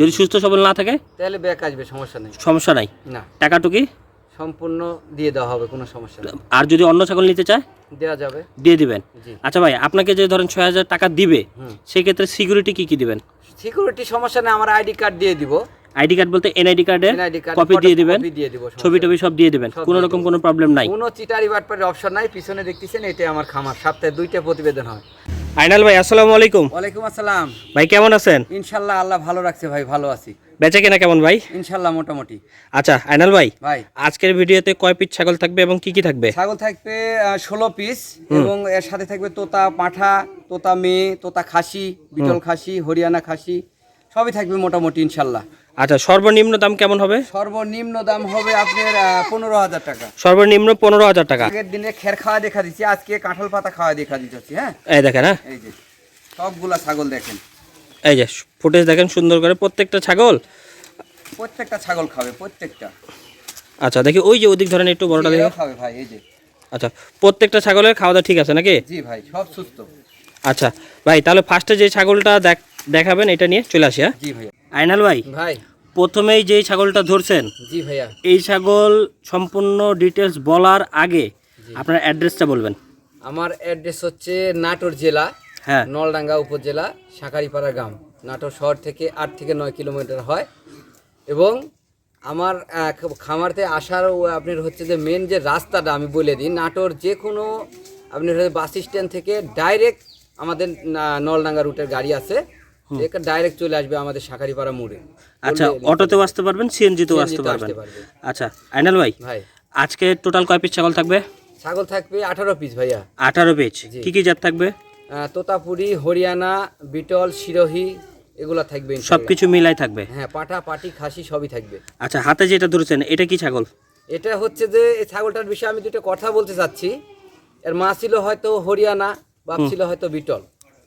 যদি সুস্থ সবল না থাকে? তাহলে ব্যাক আসবে সমস্যা নেই। সমস্যা নাই? না। টাকাটুকি? সম্পূর্ণ দিয়ে দেওয়া হবে কোনো সমস্যা নেই। আর যদি অন্য ছাগল নিতে চায়? দেওয়া যাবে। দিয়ে দিবেন? আচ্ছা ভাই আপনাকে যে ধরেন ছয় হাজার টাকা দিবে সেই ক্ষেত্রে সিকিউরিটি কি কি দিবেন? সিকিউরিটি সমস্যা নেই আমার আইডি কার্ড দিয়ে দিব। আইডি কার্ড বলতে এনআইডি কার্ডের কপি দিয়ে দিবেন? ছবি টবি সব দিয়ে দিবেন? কোনো রকম কোনো প্রবলেম নাই? কোনো চিটারি বাটপারের অপশন নাই পিছনে দেখতেছেন এটাই আমার খামার। সপ্তাহে দুইটা প্রতিবেদন হয়। আইনাল ভাই আসসালামু আলাইকুম। ওয়ালাইকুম আসসালাম। ভাই কেমন আছেন? ইনশাল্লাহ আল্লাহ ভালো রাখছে ভাই ভালো আছি। বেঁচে কেনা কেমন ভাই? ইনশাল্লাহ মোটামুটি। আচ্ছা আইনাল ভাই ভাই। আজকের ভিডিওতে কয় পিস ছাগল থাকবে এবং কি কি থাকবে? ছাগল থাকবে ষোলো পিস এবং এর সাথে থাকবে তোতা পাঠা তোতা মেয়ে তোতা খাসি বিটল খাসি হরিয়ানা খাসি সবই থাকবে মোটামুটি ইনশাল্লাহ। আচ্ছা সর্বনিম্ন দাম কেমন হবে? সর্বনিম্ন দাম হবে আপনার পনেরো হাজার টাকা। সর্বনিম্ন পনেরো হাজার টাকা। আগের দিনে খের খাওয়া দেখা দিচ্ছি আজকে কাঁঠাল পাতা খাওয়া দেখা দিচ্ছি হ্যাঁ? এই দেখেন হ্যাঁ? এই যে সবগুলা ছাগল দেখেন। এই যে ফুটেজ দেখেন সুন্দর করে প্রত্যেকটা ছাগল? প্রত্যেকটা ছাগল খাবে প্রত্যেকটা। আচ্ছা দেখি ওই যে ওদিক ধরেন একটু বড়টা দেখি। খাবে ভাই এই যে। আচ্ছা প্রত্যেকটা ছাগলের খাওয়া দাওয়া ঠিক আছে নাকি? জি ভাই সব সুস্থ। আচ্ছা ভাই তাহলে ফার্স্টে যে ছাগলটা দেখ- দেখাবেন এটা নিয়ে চলে আসি হ্যাঁ? জি ভাইয়া। আইনাল ভাই ভাই। প্রথমেই যেই ছাগলটা ধরছেন জি ভাইয়া। এই ছাগল সম্পূর্ণ ডিটেলস বলার আগে আপনার অ্যাড্রেসটা বলবেন। আমার অ্যাড্রেস হচ্ছে নাটোর জেলা হ্যাঁ। নলডাঙ্গা উপজেলা শাকারিপাড়া গ্রাম। নাটোর শহর থেকে আট থেকে নয় কিলোমিটার হয়। এবং আমার খামারতে আসার আপনার হচ্ছে যে মেন যে রাস্তাটা আমি বলে দিই নাটোর যে কোনো আপনার বাস স্ট্যান্ড থেকে ডাইরেক্ট আমাদের নলডাঙ্গা রুটের গাড়ি আছে। ডাইরেক্ট চলে আসবে আমাদের শাকারিপাড়া মোড়ে। আচ্ছা অটোতেও আসতে পারবেন সিএনজিতেও আসতে তেও পারবেন। আসতে পারবে। আচ্ছা আইনাল ভাই ভাই। আজকে টোটাল কয় পিস ছাগল থাকবে? ছাগল থাকবে আঠারো পিস ভাইয়া। আঠারো পিস। কি কি জাত থাকবে? তোতাপুরি হরিয়ানা বিটল সিরোহি এগুলা থাকবে সব কিছু মিলাই থাকবে? হ্যাঁ পাঠা পাটি খাসি সবই থাকবে। আচ্ছা হাতে যেটা ধরেছেন এটা কি ছাগল? এটা হচ্ছে যে এই ছাগলটার বিষয়ে আমি দুটো কথা বলতে চাচ্ছি। এর মা ছিল হয়তো হরিয়ানা বাপ ছিল হয়তো বিটল।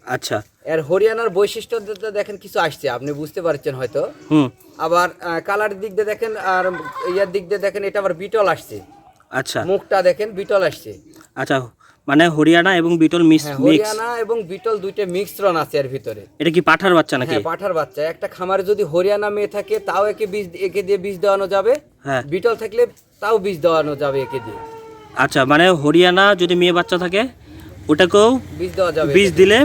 আচ্ছা। এর হরিয়ানার বৈশিষ্ট্য দেখেন কিছু আসছে আপনি বুঝতে পারছেন হয়তো। হুম। আবার কালারের দিক দিয়ে দেখেন আর ইয়ার দিক দিয়ে দেখেন এটা আবার বিটল আসছে। আচ্ছা। মুখটা দেখেন বিটল আসছে। আচ্ছা মানে হরিয়ানা এবং বিটল মিক্স হ্যাঁ হরিয়ানা এবং বিটল দুইটা মিক্সরন আছে এর ভিতরে। এটা কি পাঠার বাচ্চা নাকি? হ্যাঁ পাঠার বাচ্চা। একটা খামারে যদি হরিয়ানা মেয়ে থাকে তাও একে বীজ একে দিয়ে বীজ দেওয়ানো যাবে। হ্যাঁ। বিটল থাকলে তাও বীজ দেওয়ানো যাবে একে দিয়ে। আচ্ছা মানে হরিয়ানা যদি মেয়ে বাচ্চা থাকে ওটাকেও বীজ দেওয়া যাবে বীজ দিলে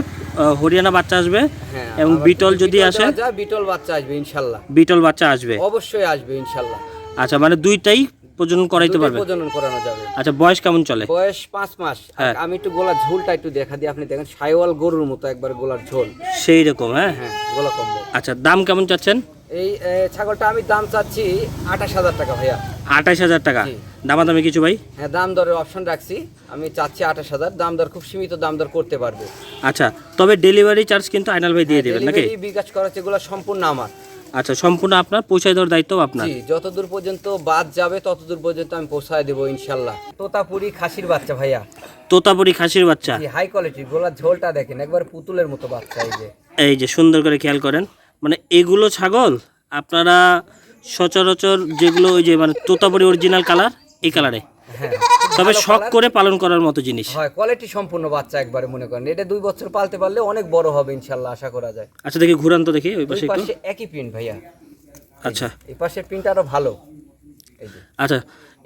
হরিয়ানা বাচ্চা আসবে হ্যাঁ এবং বিটল যদি আসে বিটল বাচ্চা আসবে ইনশাল্লাহ। বিটল বাচ্চা আসবে। অবশ্যই আসবে ইনশাল্লাহ। আচ্ছা মানে দুইটাই প্রজনন করাইতে পারবে? প্রজনন করানো যাবে। আচ্ছা বয়স কেমন চলে? বয়স পাঁচ মাস। হ্যাঁ। আমি একটু গোলার ঝোলটা একটু দেখা দিই আপনি দেখেন সাইওয়াল গরুর মতো একবার গোলার ঝোল। সেই রকম হ্যাঁ? হ্যাঁ গোলা কম্বল। আচ্ছা দাম কেমন চাচ্ছেন? এই ছাগলটা আমি দাম চাচ্ছি আঠাশ হাজার টাকা ভাইয়া। আঠাশ হাজার টাকা। দামাদামি কিছু ভাই? হ্যাঁ দাম দরের অপশন রাখছি। আমি চাচ্ছি আঠাশ হাজার। দাম দর খুব সীমিত দাম দর করতে পারবে। আচ্ছা তবে ডেলিভারি চার্জ কিন্তু আইনাল ভাই দিয়ে দেবেন নাকি? বিকাশ খরচ এগুলো সম্পূর্ণ আমার। আচ্ছা সম্পূর্ণ আপনার পৌঁছায় দেওয়ার দায়িত্ব আপনার। জি যতদূর পর্যন্ত বাদ যাবে ততদূর পর্যন্ত আমি পৌঁছায় দেবো ইনশাল্লাহ। তোতাপুরি খাসির বাচ্চা ভাইয়া। তোতাপুরি খাসির বাচ্চা। হাই কোয়ালিটি গোলার ঝোলটা দেখেন একবার পুতুলের মতো বাচ্চা এই যে। এই যে সুন্দর করে খেয়াল করেন। মানে এগুলো ছাগল আপনারা সচরাচর যেগুলো ওই যে মানে তোতাপুরি অরিজিনাল কালার এই কালারে হ্যাঁ। তবে শখ করে পালন করার মতো জিনিস। হয় কোয়ালিটি সম্পূর্ণ বাচ্চা একবারে মনে করেন। এটা দুই বছর পালতে পারলে অনেক বড় হবে ইনশাল্লাহ আশা করা যায়। আচ্ছা দেখি ঘুরান তো দেখি ওই পাশে একটু। পাশে একই প্রিন্ট ভাইয়া। আচ্ছা। এই পাশের প্রিন্ট আরও ভালো। আচ্ছা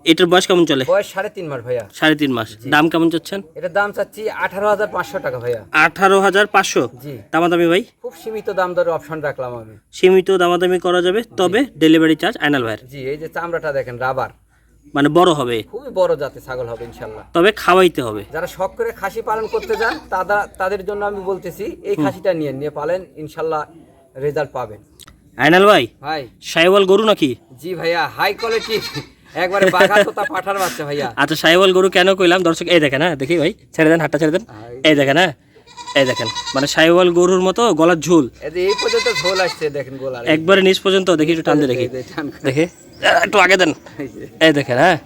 এটার বয়স কেমন চলে? বয়স সাড়ে তিন মাস ভাইয়া। সাড়ে তিন মাস। দাম কেমন চাচ্ছেন? এটার দাম চাচ্ছি আঠারো হাজার পাঁচশো টাকা ভাইয়া। আঠারো হাজার পাঁচশো? জি। দামাদামি ভাই? খুব সীমিত দাম দরে অপশন রাখলাম আমি। সীমিত দামাদামি করা যাবে তবে ডেলিভারি চার্জ আইনাল ভাইয়ের জি এই যে চামড়াটা দেখেন রাবার মানে বড় হবে। খুবই বড় জাতের ছাগল হবে ইনশাল্লাহ। তবে খাওয়াইতে হবে। যারা শখ করে খাসি পালন করতে যান তারা তাদের জন্য আমি বলতেছি এই খাসিটা নিয়ে নিয়ে পালেন ইনশাল্লাহ রেজাল্ট পাবেন। আইনাল ভাই ভাই। সাইওয়াল গরু নাকি? জি ভাইয়া হাই কোয়ালিটি একবারে বাঘা তোতা পাঠার বাচ্চা ভাইয়া। আচ্ছা সাইওয়াল গরু কেন কইলাম? দর্শক এই দেখেন হ্যাঁ দেখি ভাই ছেড়ে দেন হাতটা ছেড়ে দেন। এই দেখেন হ্যাঁ এই দেখেন মানে সাইওয়াল গরুর মতো গলার ঝুল। এই পর্যন্ত ঝোল আসছে দেখেন গোলার। একবারে নিচ পর্যন্ত দেখি একটু টান দিয়ে দেখি। দেখে একটু আগে দেন। এই এই দেখেন হ্যাঁ।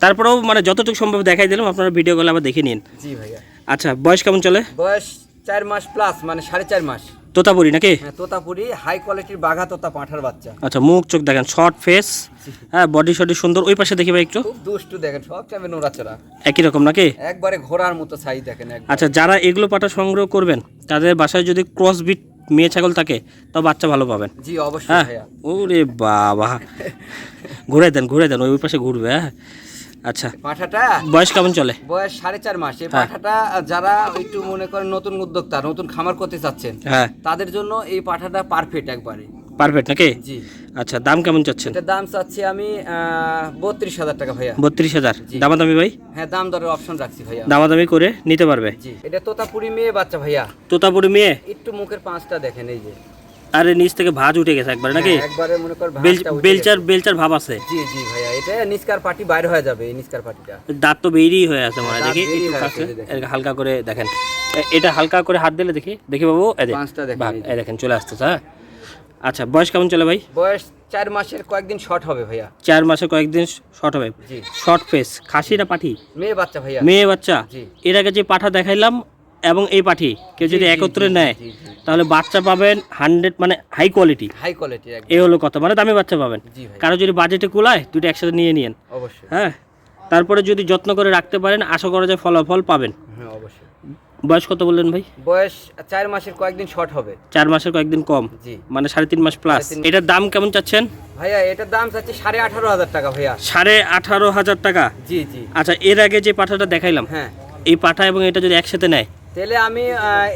তারপরেও মানে যতটুকু সম্ভব দেখাই দিলাম আপনারা ভিডিও কলে আবার দেখে নিন। জি ভাইয়া। আচ্ছা বয়স কেমন চলে? বয়স চার মাস প্লাস মানে সাড়ে চার মাস। তোতাপুরি নাকি? হ্যাঁ তোতাপুরি হাই কোয়ালিটির বাঘা তোতা পাঁঠার বাচ্চা। আচ্ছা মুখ চোখ দেখেন শর্ট ফেস হ্যাঁ বডি শডি সুন্দর। ওই পাশে দেখি ভাই একটু। খুব দুষ্টু দেখেন সব টাইমে নোড়াচড়া একই রকম নাকি? একবারে ঘোড়ার মতো সাইজ দেখেন আচ্ছা যারা এগুলো পাটা সংগ্রহ করবেন তাদের বাসায় যদি ক্রস বিট মেয়ে ছাগল থাকে তো বাচ্চা ভালো পাবেন। জি অবশ্যই হ্যাঁ? ভাইয়া। ওরে বাবা। ঘুরে দেন ঘুরে দেন ওই ওই পাশে ঘুরবে হ্যাঁ? আচ্ছা। পাঠাটা বয়স কেমন চলে? বয়স সাড়ে চার মাস। এই হ্যাঁ। পাঠাটা যারা একটু মনে করেন নতুন উদ্যোক্তা নতুন খামার করতে চাচ্ছেন হ্যাঁ। তাদের জন্য এই পাঠাটা পারফেক্ট একবারে। পারফেক্ট নাকি? জি। আচ্ছা দাম কেমন চাচ্ছেন? এটার দাম চাচ্ছি আমি বত্রিশ হাজার টাকা ভাইয়া। বত্রিশ হাজার। দামাদামি ভাই? হ্যাঁ দাম দরের অপশন রাখছি ভাইয়া। দামাদামি করে নিতে পারবে? জি। এটা তোতাপুরি মেয়ে বাচ্চা ভাইয়া। তোতাপুরি মেয়ে? একটু মুখের পাঁচটা দেখেন এই যে। আরে নিচ থেকে ভাঁজ উঠে গেছে একবার নাকি? হ্যাঁ, একবারে মনে কর বেল বেলচার বেলচার ভাব আছে। জি জি ভাইয়া এটা নিস্কার পার্টি বাইরে হয়ে যাবে এই নিস্কার পার্টিটা দাঁত তো বেরিয়ে হয়ে আছে মনে দেখি একটু কাছে। হালকা করে দেখেন। এটা হালকা করে হাত দিলে দেখি। দেখি বাবু এই পাঁচটা দেখেন এই দেখেন চলে আসতেছে হ্যাঁ? আচ্ছা বয়স কেমন চলে ভাই? বয়স চার মাসের কয়েকদিন শর্ট হবে ভাইয়া। চার মাসে কয়েকদিন শর্ট হবে। জি। শর্ট ফেস খাসি না পাঠি? মেয়ে বাচ্চা ভাইয়া। মেয়ে বাচ্চা। এর আগে যে পাঠা দেখাইলাম এবং এই পাঠি কেউ যদি একত্রে নেয়। তাহলে বাচ্চা পাবেন হান্ড্রেড মানে হাই কোয়ালিটি হাই একদম। এই হলো কথা মানে দামি বাচ্চা পাবেন। কারও যদি বাজেটে কুলায় দুটো একসাথে নিয়ে নিন অবশ্যই। হ্যাঁ? তারপরে যদি যত্ন করে রাখতে পারেন আশা করা যায় ফলাফল পাবেন। হ্যাঁ অবশ্যই। বয়স কত বললেন ভাই? বয়স চার মাসের কয়েকদিন শর্ট হবে। চার মাসের কয়েকদিন কম। জি। মানে সাড়ে তিন মাস প্লাস এটার দাম কেমন চাচ্ছেন? ভাইয়া এটার দাম চাচ্ছি সাড়ে আঠারো হাজার টাকা ভাইয়া। সাড়ে আঠারো হাজার টাকা? জি জি। আচ্ছা এর আগে যে পাঠাটা দেখাইলাম হ্যাঁ। এই পাঠা এবং এটা যদি একসাথে নেয় তাহলে আমি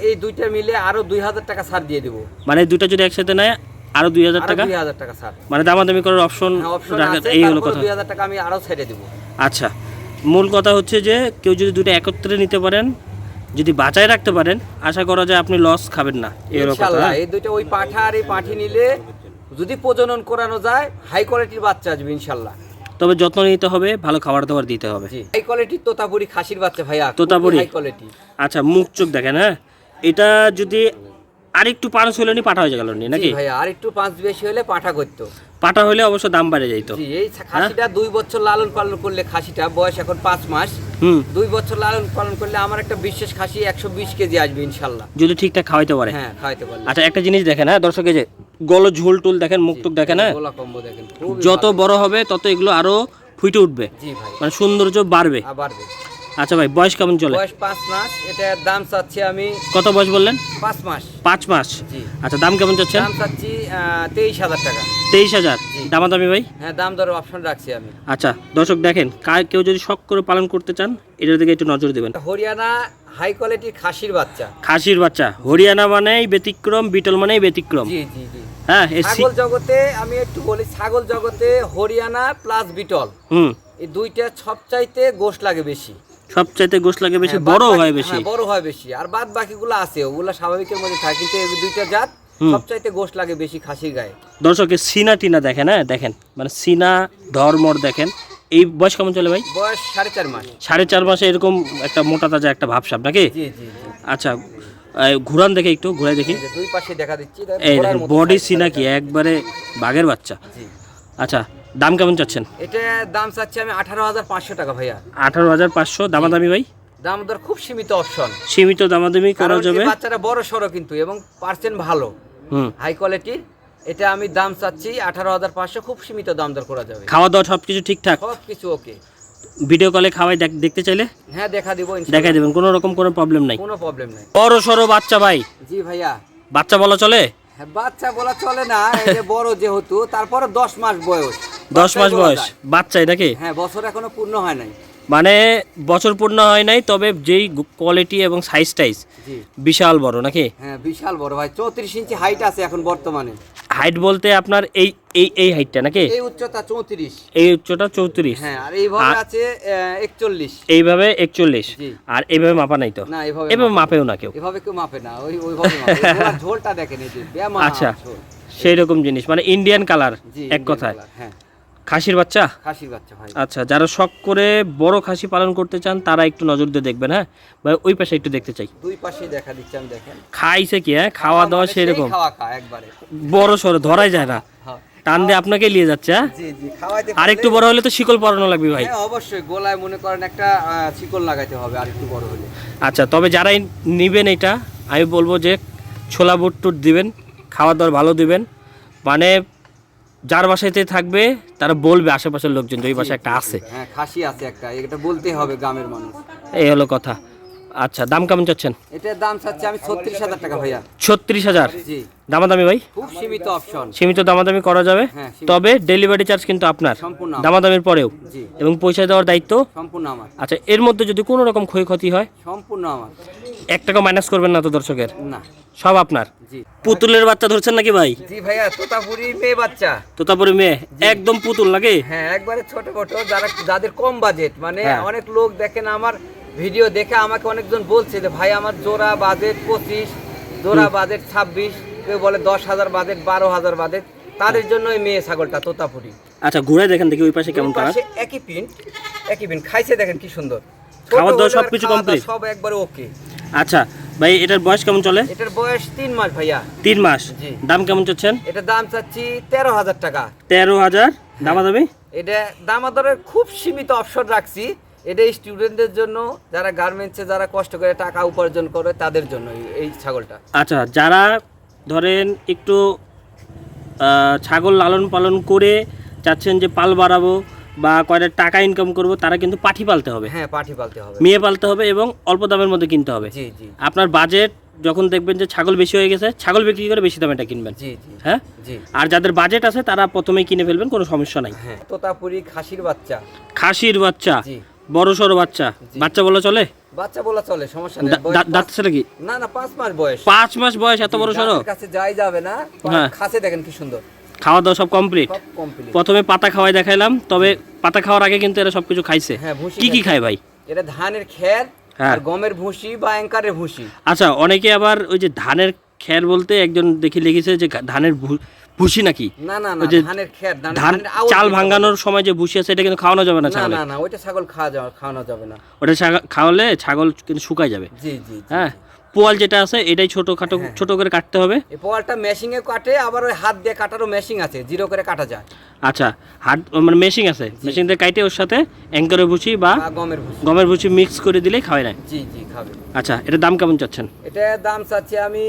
এই দুইটা মিলে আরও দুই হাজার টাকা ছাড় দিয়ে দেবো। মানে দুইটা যদি একসাথে নেয় আরও দুই হাজার টাকা? দুই হাজার টাকা ছাড়। মানে দামাদামি করার অপশন হ্যাঁ এই হলো কথা। দুই হাজার টাকা আমি আরও ছেড়ে দেবো। আচ্ছা মূল কথা হচ্ছে যে কেউ যদি দুটো একত্রে নিতে পারেন যদি বাঁচায় রাখতে পারেন আশা করা যায় আপনি লস খাবেন না। হ্যাঁ? এই দুইটা ওই পাঠা আর এই পাঠি নিলে যদি প্রজনন করানো যায় হাই কোয়ালিটির বাচ্চা আসবে ইনশাল্লাহ তবে যত্ন নিতে হবে ভালো খাবার দাবার দিতে হবে। হাই কোয়ালিটির তোতাপুরি খাসির বাচ্চা ভাইয়া তোতাপুরি? হাই কোয়ালিটি আচ্ছা মুখ চোখ দেখেন হ্যাঁ? এটা যদি আরেকটু পাঁচ হলে নি পাঠা হয়ে গেল নি নাকি? ভাইয়া আর একটু পাঁচ বেশি হলে পাঠা করতো। পাঠা হলে অবশ্য দাম বেড়ে যাইতো। জি এই খাসিটা দুই বছর লালন পালন করলে খাসিটা বয়স এখন পাঁচ মাস। হুম। দুই বছর লালন পালন করলে আমার একটা বিশেষ খাসি একশো বিশ কেজি আসবে ইনশাল্লাহ। যদি ঠিকঠাক খাওয়াইতে পারে। হ্যাঁ খাওয়াইতে পারে আচ্ছা একটা জিনিস দেখেন হ্যাঁ দর্শক এই যে গল ঝোল টুল দেখেন মুখ টুক দেখেন হ্যাঁ? যত বড় হবে তত এগুলো আরও ফুটে উঠবে। মানে সৌন্দর্য বাড়বে। আবার আচ্ছা ভাই বয়স কেমন চলে? বয়স পাঁচ মাস এটার দাম চাচ্ছি আমি কত বয়স বললেন? পাঁচ মাস। পাঁচ মাস? জি। আচ্ছা দাম কেমন চাচ্ছেন? দাম চাচ্ছি তেইশ হাজার টাকা। তেইশ হাজার। জি। দামাদামি ভাই? হ্যাঁ দাম দরের অপশন রাখছি আমি। আচ্ছা দর্শক দেখেন কেউ যদি শখ করে পালন করতে চান এটার দিকে একটু নজর দেবেন। হরিয়ানা হাই কোয়ালিটির খাসির বাচ্চা। খাসির বাচ্চা। হরিয়ানা মানেই ব্যতিক্রম বিটল মানেই ব্যতিক্রম। জি জি। হ্যাঁ ছাগল জগতে আমি একটু বলি ছাগল জগতে হরিয়ানা প্লাস বিটল। হুম। এই দুইটা সবচাইতে গোশ লাগে বেশি। সবচাইতে গোস লাগে বেশি হ্যাঁ, বড় হয় বেশি। হ্যাঁ, বড় হয় বেশি। আর বাদ বাকিগুলো আছে ওগুলো স্বাভাবিকের মধ্যে থাকে কিন্তু এই দুইটা জাত। সবচাইতে গোশ লাগে বেশি খাসির গায়ে। দর্শকের সিনা টিনা দেখেন হ্যাঁ দেখেন মানে সিনা ধর্মর দেখেন। এই বয়স কেমন চলে ভাই? বয়স সাড়ে চার মাস। সাড়ে চার মাসে এরকম একটা মোটা তাজা একটা ভাবসাব নাকি? আচ্ছা ঘুরান দেখে একটু ঘুরাই দেখি। দুই পাশে দেখা দিচ্ছি এই দেখেন বডি size সিনা কি একবারে বাঘের বাচ্চা। আচ্ছা দাম কেমন চাচ্ছেন? এটা দাম চাচ্ছি আমি আঠারো হাজার পাঁচশো টাকা ভাইয়া। আঠারো হাজার পাঁচশো দামাদামি ভাই? দাম দর খুব সীমিত অপশন সীমিত দামাদামি করা যাবে। বাচ্চাটা বড় সড়ো কিন্তু এবং পার্সেন্ট ভালো। হুম। হাই কোয়ালিটির এটা আমি দাম চাচ্ছি আঠারো হাজার পাঁচশো খুব সীমিত দাম দর করা যাবে। খাওয়া দাওয়া সব কিছু ঠিকঠাক? সব কিছু ওকে ভিডিও কলে খাওয়াই দেখ- দেখতে চাইলে? হ্যাঁ দেখা দিব দেখা দেবেন কোনো রকম কোনো প্রবলেম নাই। কোনো প্রবলেম নাই। বড় সরো বাচ্চা ভাই। জি ভাইয়া। বাচ্চা বলা চলে? হ্যাঁ, বাচ্চা বলা চলে না এই যে বড় যেহেতু তারপরে দশ মাস বয়স। দশ মাস বয়স। বাচ্চাই নাকি? হ্যাঁ বছর এখনও পূর্ণ হয় নাই। মানে বছর পূর্ণ হয় নাই তবে যেই কোয়ালিটি এবং সাইজ টাইজ বিশাল বড় নাকি? হ্যাঁ বিশাল বড় ভাই। চৌত্রিশ ইঞ্চি হাইট আছে এখন বর্তমানে। হাইট বলতে আপনার এই এই এই হাইটটা নাকি? এই উচ্চতা চৌত্রিশ। এই উচ্চটা চৌত্রিশ। হ্যাঁ আর এইভাবে আছে একচল্লিশ। এইভাবে একচল্লিশ। আর এইভাবে মাপা নাই তো? না এভাবে এভাবে মাপে- মাপেও না কেউ? এভাবে কেউ মাপে না ওই ওইভাবে। ঝোলটা দেখেন এই যে আচ্ছা। সেই রকম জিনিস মানে ইন্ডিয়ান কালার এক কথায়। হ্যাঁ। খাসির বাচ্চা? খাসির বাচ্চা ভাই। আচ্ছা যারা শখ করে বড় খাসি পালন করতে চান তারা একটু নজর দিয়ে দেখবেন হ্যাঁ? বা ওই পাশে একটু দেখতে চাই। দুই পাশে দেখা দিচ্ছি আমি দেখেন। খাইছে কি হ্যাঁ? খাওয়া দাওয়া মানে সেরকম। খাওয়া খা একবারে। বড় সড়ো ধরাই যায় না। হ্যাঁ। টান দিয়ে আপনাকে নিয়ে যাচ্ছে হ্যাঁ? জি জি খাওয়াইতে আর একটু বড় হলে তো শিকল পরানো লাগবে ভাই। হ্যাঁ অবশ্যই গোলায় মনে করেন একটা শিকল লাগাইতে হবে আর একটু বড় হলে। আচ্ছা তবে যারাই নিবেন এটা আমি বলব যে ছোলা বুট টুট দিবেন খাওয়া দাওয়ার ভালো দিবেন। মানে যার বাসাতে থাকবে তারা বলবে আশেপাশের লোকজন যে ওই বাসায় একটা আছে। হ্যাঁ খাসি আছে একটা এটা বলতে হবে গ্রামের মানুষ। এই হলো কথা। আচ্ছা দাম কেমন চাচ্ছেন? এটার দাম চাচ্ছি আমি ছত্রিশ হাজার টাকা ভাইয়া। ছত্রিশ হাজার? জি। দামাদামি ভাই? খুব সীমিত অপশন সীমিত দামাদামি করা যাবে। হ্যাঁ, তবে ডেলিভারি চার্জ কিন্তু আপনার। সম্পূর্ণ দামাদামির পরেও। জি। এবং পয়সা দেওয়ার দায়িত্ব। সম্পূর্ণ আমার। আচ্ছা এর মধ্যে যদি কোনো রকম ক্ষয়ক্ষতি হয়? সম্পূর্ণ আমার। এক টাকা মাইনাস করবেন না তো দর্শকের? না। সব আপনার। জি। পুতুলের বাচ্চা ধরছেন নাকি ভাই? জি ভাইয়া তোতাপুরি মেয়ে বাচ্চা। তোতাপুরি মেয়ে। একদম পুতুল নাকি? হ্যাঁ একবারে ছোট ছোট যারা যাদের কম বাজেট মানে হ্যাঁ। অনেক লোক দেখেন আমার ভিডিও দেখে আমাকে অনেকজন বলছে যে ভাই আমার জোড়া বাজেট পঁচিশ জোড়া বাজেট ছাব্বিশ। কেউ বলে দশ হাজার বাজেট বারো হাজার বাজেট তাদের জন্য ওই মেয়ে ছাগলটা তোতাপুরি। আচ্ছা ঘুরে দেখেন দেখি ওই পাশে কেমন কালার একই পিন একই পিন। খাইছে দেখেন কি সুন্দর। খাওয়া দাওয়া খাওয়া দাওয়া complete? সব একবারে ওকে আচ্ছা ভাই এটার বয়স কেমন চলে? এটার বয়স তিন মাস ভাইয়া। তিন মাস? দাম কেমন চাচ্ছেন? এটার দাম চাচ্ছি তেরো হাজার টাকা। তেরো হাজার? দামাদামি? এটা দামাদরের খুব সীমিত অপশন রাখছি। এটা স্টুডেন্টদের জন্য যারা গার্মেন্টসে যারা কষ্ট করে টাকা উপার্জন করে তাদের জন্য এই ছাগলটা। আচ্ছা যারা ধরেন একটু ছাগল লালন পালন করে চাচ্ছেন যে পাল বাড়াবো বা কয়টা টাকা ইনকাম করব তারা কিন্তু পাঠি পালতে হবে। হ্যাঁ পাঠি পালতে হবে। মেয়ে পালতে হবে এবং অল্প দামের মধ্যে কিনতে হবে। জি জি। আপনার বাজেট যখন দেখবেন যে ছাগল বেশি হয়ে গেছে ছাগল বিক্রি করে বেশি দামে এটা কিনবেন। জি জি। হ্যাঁ? জি। আর যাদের বাজেট আছে তারা প্রথমেই কিনে ফেলবেন কোনো সমস্যা নাই। হ্যাঁ তোতাপুরি খাসির বাচ্চা। খাসির বাচ্চা জি। বড় সড়ো বাচ্চা বাচ্চা বলা চলে? বাচ্চা বলা চলে সমস্যা নেই দাঁত ছেলে কি না না পাঁচ মাস বয়স। পাঁচ মাস বয়স এত বড় কাছে যাই যাবে না হ্যাঁ। খাসে দেখেন কি সুন্দর। খাওয়া দাওয়া সব কমপ্লিট প্রথমে পাতা খাওয়াই দেখাইলাম তবে পাতা খাওয়ার আগে কিন্তু এরা সবকিছু খাইছে। হ্যাঁ কি কি খায়। ভাই? এটা ধানের খের হ্যাঁ। আর গমের ভুসি বা অ্যাঙ্কারের ভুসি। আচ্ছা অনেকে আবার ওই যে ধানের খ্যার বলতে একজন দেখি লিখেছে যে ধানের ভুসি নাকি? না না না ধানের ধান চাল ভাঙানোর সময় যে ভুসি আছে এটা কিন্তু খাওয়ানো যাবে না বলে। না ওইটা ছাগল খাওয়া যাবে খাওয়ানো যাবে না। ওটা খাওয়ালে ছাগল কিন্তু শুকায় যাবে। জি জি। হ্যাঁ? পোয়াল যেটা আছে এটাই ছোট খাটো হ্যাঁ। ছোট করে কাটতে হবে। এই পোয়ালটা মেশিং এ কাটে আবার ওই হাত দিয়ে কাটারও মেশিং আছে জিরো করে কাটা যায়। আচ্ছা হাট মানে মেশিং আছে। মেশিন দিয়ে কাটে ওর সাথে অ্যাঙ্কারের ভুচি বা গমের ভুসি গমের ভুচি মিক্স করে দিলেই খাওয়াই নেয় জি জি খাবে। আচ্ছা এটার দাম কেমন চাচ্ছেন? এটা দাম চাচ্ছি আমি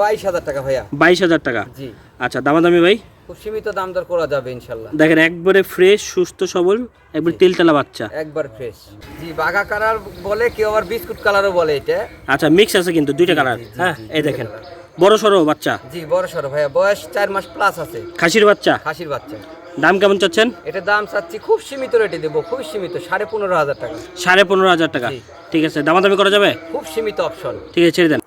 বাইশ হাজার টাকা ভাইয়া। বাইশ হাজার টাকা। জি। আচ্ছা দামাদামি ভাই? খুব সীমিত দাম দর করা যাবে ইনশাল্লাহ দেখেন একবারে ফ্রেশ সুস্থ সবল একবার তেলতেলা বাচ্চা। একবার ফ্রেশ জি বাঘা কালার বলে কেউ আবার বিস্কুট কালারও বলে এটা। আচ্ছা মিক্স আছে কিন্তু দুইটা কালার হ্যাঁ এই দেখেন বড় সড়ো বাচ্চা। জি বড় সড়ো ভাইয়া বয়স চার মাস প্লাস আছে। খাসির বাচ্চা। খাসির বাচ্চা। দাম কেমন চাচ্ছেন? এটা দাম চাচ্ছি খুব সীমিত রেটে দেবো খুব সীমিত সাড়ে পনেরো হাজার টাকা। সাড়ে পনেরো হাজার টাকা। ঠিক আছে দামাদামি করা যাবে? খুব সীমিত অপশন ঠিক আছে ছেড়ে দেন।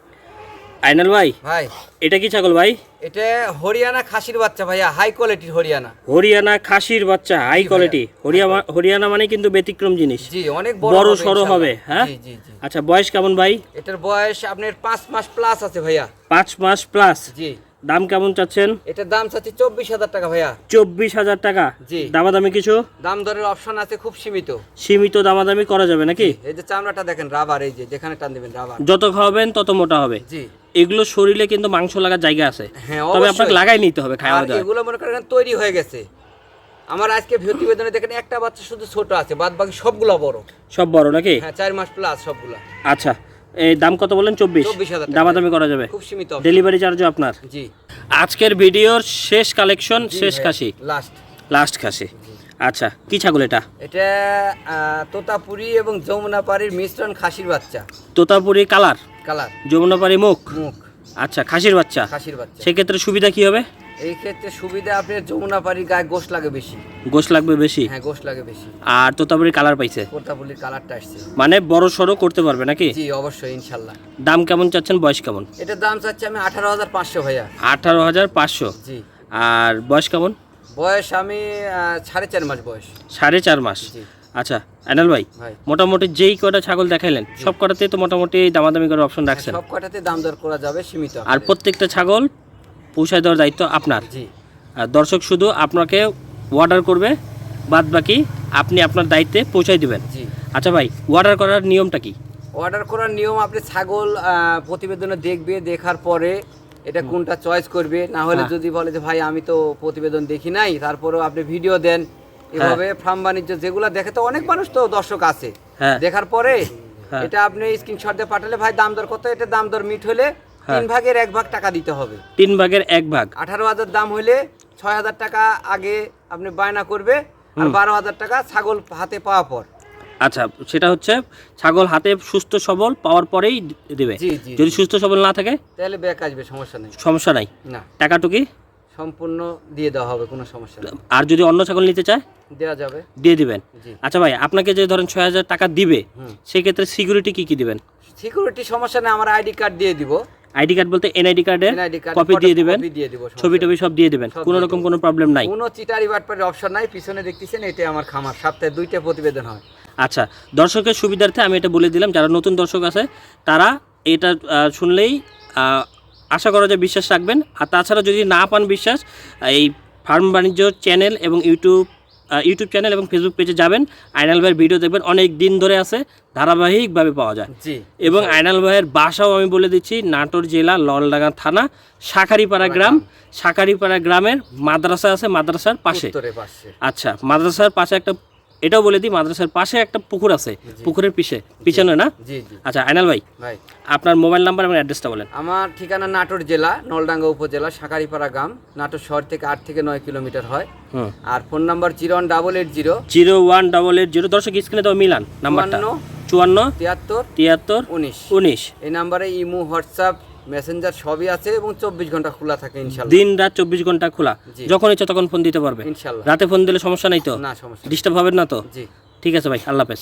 আইনাল ভাই ভাই। এটা কি ছাগল ভাই? এটা হরিয়ানা খাসির বাচ্চা ভাইয়া হাই কোয়ালিটির হরিয়ানা। হরিয়ানা খাসির বাচ্চা হাই কোয়ালিটি হরিয়ানা হরিয়ানা মানে কিন্তু ব্যতিক্রম জিনিস। জি অনেক বড় সড়ো হবে, হ্যাঁ? জি জি জি। আচ্ছা বয়স কেমন ভাই? এটার বয়স আপনার পাঁচ মাস প্লাস আছে ভাইয়া। পাঁচ মাস প্লাস জি। দাম কেমন চাচ্ছেন? এটার দাম চাচ্ছি চব্বিশ হাজার টাকা ভাইয়া। চব্বিশ হাজার টাকা। জি। দামাদামি কিছু? দাম দরের অপশন আছে খুব সীমিত। সীমিত দামাদামি করা যাবে নাকি? এই যে চামড়াটা দেখেন রাবার এই যে যেখানে টান দেবেন রাবার যত খাওয়াবেন তত মোটা হবে। জি। এগুলো শরীরে কিন্তু মাংস লাগার জায়গা আছে। হ্যাঁ তবে আপনাকে লাগাই নিতে হবে খাওয়া দাওয়া। এগুলো মনে করেন তৈরি হয়ে গেছে। আমার আজকে প্রতিবেদনে দেখেন একটা বাচ্চা শুধু ছোট আছে বাদ বাকি সবগুলো বড়। সব বড় নাকি? হ্যাঁ চার মাস প্লাস সবগুলো। আচ্ছা এই দাম কত বলেন চব্বিশ। 24,000 টাকা। দামাদামি করা যাবে। খুব সীমিত ডেলিভারি চার্জও আপনার? জি। আজকের ভিডিওর শেষ কালেকশন শেষ খাসি। লাস্ট লাস্ট খাসি। আচ্ছা কি ছাগল এটা? এটা তোতাপুরি এবং যমুনাপাড়ির মিশ্রণ খাসির বাচ্চা। তোতাপুরি কালার? কালার। যমুনাপাড়ি মুখ? মুখ। আচ্ছা খাসির বাচ্চা? খাসির বাচ্চা। সেক্ষেত্রে সুবিধা কি হবে? এই ক্ষেত্রে সুবিধা আপনার যমুনাপাড়ির গায়ে গোশ লাগে বেশি। গোশ লাগবে বেশি? হ্যাঁ গোশ লাগে বেশি। আর তোতাপুরি কালার পাইছে? তোতাপুরির কালারটা আসছে। মানে বড় সড়ো করতে পারবে নাকি? জি অবশ্যই ইনশাল্লাহ। দাম কেমন চাচ্ছেন বয়স কেমন? এটার দাম চাচ্ছি আমি আঠারো হাজার পাঁচশো ভাইয়া। আঠারো হাজার পাঁচশো? জি। আর বয়স কেমন? বয়স আমি সাড়ে চার মাস বয়স। সাড়ে চার মাস। জি। আচ্ছা অ্যানাল ভাই মোটামুটি যেই কটা ছাগল দেখাইলেন সব কটাতেই তো মোটামুটি দামাদামি করার অপশন রাখছেন? সব কটাতে দাম দর করা যাবে সীমিত। আর প্রত্যেকটা ছাগল পৌঁছায় দেওয়ার দায়িত্ব আপনার? জি। আর দর্শক শুধু আপনাকে অর্ডার করবে বাদ বাকি আপনি আপনার দায়িত্বে পৌঁছাই দিবেন। জি। আচ্ছা ভাই অর্ডার করার নিয়মটা কি? অর্ডার করার নিয়ম আপনি ছাগল প্রতিবেদনে দেখবে দেখার পরে এটা কোনটা চয়েস করবে না হলে হ্যাঁ। যদি বলে যে ভাই আমি তো প্রতিবেদন দেখি নাই তারপরেও আপনি ভিডিও দেন এভাবে ফার্ম বাণিজ্য যেগুলো দেখে তো অনেক মানুষ তো দর্শক আছে। হ্যাঁ। দেখার পরে হ্যাঁ। এটা আপনি স্ক্রিনশট দিয়ে পাঠালে ভাই দাম দর কত? এটা দাম দর মিট হলে তিন ভাগের এক ভাগ টাকা দিতে হবে। তিন ভাগের এক ভাগ। আঠারো হাজার দাম হইলে ছয় হাজার টাকা আগে আপনি বায়না করবে আর বারো হাজার টাকা ছাগল হাতে পাওয়া পর। আচ্ছা সেটা হচ্ছে ছাগল হাতে সুস্থ সবল পাওয়ার পরেই দিবে। যদি সুস্থ সবল না থাকে? তাহলে ব্যাক আসবে সমস্যা নেই। সমস্যা নাই। না। টাকাটুকি সম্পূর্ণ দিয়ে দেওয়া হবে কোনো সমস্যা নেই। আর যদি অন্য ছাগল নিতে চায়? দেওয়া যাবে। দিয়ে দিবেন? আচ্ছা ভাই আপনাকে যে ধরেন ছয় হাজার টাকা দিবে হুম। সেই ক্ষেত্রে সিকিউরিটি কি কি দিবেন? সিকিউরিটি সমস্যা নেই আমার আইডি কার্ড দিয়ে দিব। আইডি কার্ড বলতে এনআইডি কার্ডের কার্ড কপি দিয়ে দিবেন দিয়ে দিব ছবি টবি সব দিয়ে দিবেন কোনো রকম কোনো প্রবলেম নাই। কোনো চিটারি বাটপারের অপশন নাই পিছনে দেখতেছেন এটা আমার খামার সপ্তাহে দুইটা প্রতিবেদন হয়। আচ্ছা দর্শকের সুবিধার্থে আমি এটা বলে দিলাম যারা নতুন দর্শক আছে তারা এটা শুনলেই আহ, আশা করা যায় বিশ্বাস রাখবেন। আর তাছাড়া যদি না পান বিশ্বাস এই ফার্ম বাণিজ্য চ্যানেল এবং ইউটিউব ইউটিউব চ্যানেল এবং ফেসবুক পেজে যাবেন। আইনাল ভাইয়ের ভিডিও দেখবেন অনেক দিন ধরে আছে ধারাবাহিকভাবে পাওয়া যায়। জি। এবং আইনাল ভাইয়ের বাসাও আমি বলে দিচ্ছি নাটোর জেলা ললডাঙ্গা থানা শাখারিপাড়া গ্রাম শাখারিপাড়া গ্রামের মাদ্রাসা আছে মাদ্রাসার পাশে। আচ্ছা মাদ্রাসার পাশে একটা এটাও বলে দিই মাদ্রাসার পাশে একটা পুকুর আছে পুকুরের পিছে পিছনে না? জি জি। আচ্ছা আইনাল ভাই ভাই। আপনার মোবাইল নাম্বার এবং অ্যাড্রেসটা বলেন। আমার ঠিকানা নাটোর জেলা নলডাঙ্গা উপজেলা শাকারিপাড়া গ্রাম নাটোর শহর থেকে আট থেকে নয় কিলোমিটার হয়। আর phone number zero one double eight zero. Zero one double eight zero দর্শক স্ক্রিনে তো মিলান নাম্বারটা। চুয়ান্ন তিয়াত্তর তিয়াত্তর উনিশ। উনিশ। এই নাম্বারে ইমো হোয়াটসঅ্যাপ মেসেঞ্জার সবই আছে এবং চব্বিশ ঘণ্টা খোলা থাকে ইনশাল্লাহ। দিন রাত চব্বিশ ঘণ্টা খোলা। যখন ইচ্ছা তখন ফোন দিতে পারবে। ইনশাল্লাহ। রাতে ফোন দিলে সমস্যা নাই তো? না সমস্যা ডিস্টার্ব হবে না তো? জি। ঠিক আছে ভাই আল্লাহ হাফেজ।